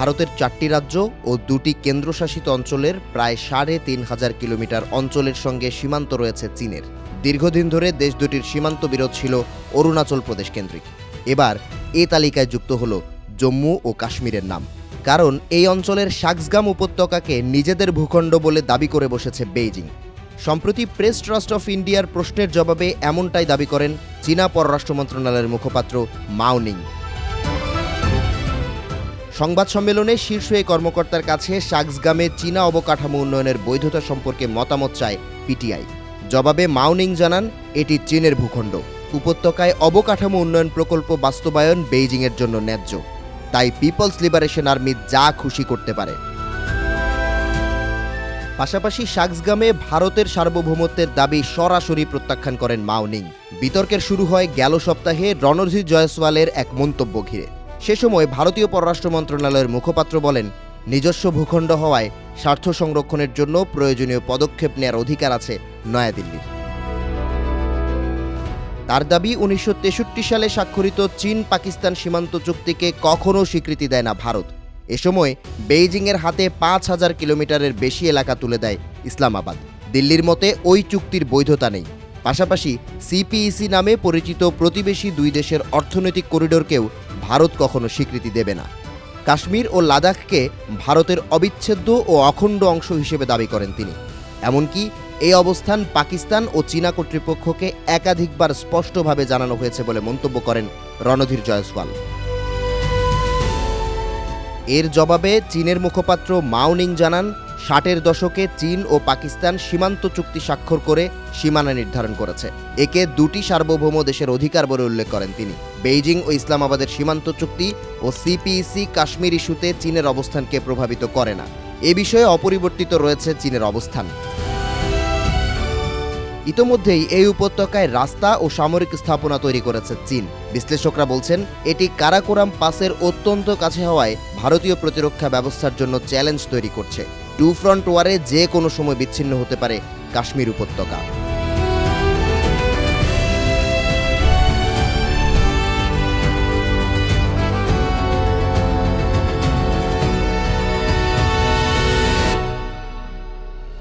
ভারতের চারটি রাজ্য ও দুটি কেন্দ্রশাসিত অঞ্চলের প্রায় সাড়ে তিন হাজার কিলোমিটার অঞ্চলের সঙ্গে সীমান্ত রয়েছে চীনের। দীর্ঘদিন ধরে দেশ দুটির সীমান্ত বিরোধ ছিল অরুণাচল প্রদেশ কেন্দ্রিক। এবার এ তালিকায় যুক্ত হল জম্মু ও কাশ্মীরের নাম। কারণ এই অঞ্চলের শাকসগাম উপত্যকাকে নিজেদের ভূখণ্ড বলে দাবি করে বসেছে বেইজিং। সম্প্রতি প্রেস ট্রাস্ট অফ ইন্ডিয়ার প্রশ্নের জবাবে এমনটাই দাবি করেন চীনা পররাষ্ট্র মন্ত্রণালয়ের মুখপাত্র মাওনিং সংবাদ সম্মেলনে শীর্ষ এই কর্মকর্তার কাছে শাকসগামে চীনা অবকাঠামো উন্নয়নের বৈধতা সম্পর্কে মতামত চায় পিটিআই। জবাবে মাউনিং জানান, এটি চীনের ভূখণ্ড। উপত্যকায় অবকাঠামো উন্নয়ন প্রকল্প বাস্তবায়ন বেইজিংয়ের জন্য ন্যায্য। তাই পিপলস লিবারেশন আর্মি যা খুশি করতে পারে। পাশাপাশি শাকসগামে ভারতের সার্বভৌমত্বের দাবি সরাসরি প্রত্যাখ্যান করেন মাউনিং বিতর্কের শুরু হয় গেল সপ্তাহে রণধীর জয়সওয়ালের এক মন্তব্য ঘিরে। সে সময় ভারতীয় পররাষ্ট্র মন্ত্রণালয়ের মুখপাত্র বলেন, নিজস্ব ভূখণ্ড হওয়ায় স্বার্থ সংরক্ষণের জন্য প্রয়োজনীয় পদক্ষেপ নেয়ার অধিকার আছে নয়াদিল্লির। তার দাবি, উনিশশো তেষট্টি সালে স্বাক্ষরিত চীন পাকিস্তান সীমান্ত চুক্তিকে কখনো স্বীকৃতি দেয় না ভারত। এ সময় বেইজিংয়ের হাতে পাঁচ হাজার কিলোমিটারের বেশি এলাকা তুলে দেয় ইসলামাবাদ। দিল্লির মতে, ওই চুক্তির বৈধতা নেই। পাশাপাশি সিপিইসি নামে পরিচিত প্রতিবেশী দুই দেশের অর্থনৈতিক করিডোরকেও ভারত কখনো স্বীকৃতি দেবে না। কাশ্মীর ও লাদাখকে ভারতের অবিচ্ছেদ্য ও অখণ্ড অংশ হিসেবে দাবি করেন তিনি। এমনকি এই অবস্থান পাকিস্তান ও চীনা কর্তৃপক্ষকে একাধিকবার স্পষ্টভাবে জানানো হয়েছে বলে মন্তব্য করেন রণধীর জয়সওয়াল। এর জবাবে চীনের মুখপাত্র মাওনিং জানান ষাটের দশকে চীন ও পাকিস্তান সীমান্ত চুক্তি স্বাক্ষর করে সীমানা নির্ধারণ করেছে। একে দুটি সার্বভৌম দেশের অধিকার বলে উল্লেখ করেন তিনি। বেইজিং ও ইসলামাবাদের সীমান্ত চুক্তি ও সিপিইসি কাশ্মীর ইস্যুতে চীনের অবস্থানকে প্রভাবিত করে না। এ বিষয়ে অপরিবর্তিত রয়েছে চীনের অবস্থান। ইতোমধ্যেই এই উপত্যকায় রাস্তা ও সামরিক স্থাপনা তৈরি করেছে চীন। বিশ্লেষকরা বলছেন, এটি কারাকোরাম পাসের অত্যন্ত কাছে হওয়ায় ভারতীয় প্রতিরক্ষা ব্যবস্থার জন্য চ্যালেঞ্জ তৈরি করছে। টু ফ্রন্ট ওয়ারে যে কোনো সময় বিচ্ছিন্ন হতে পারে কাশ্মীর উপত্যকা।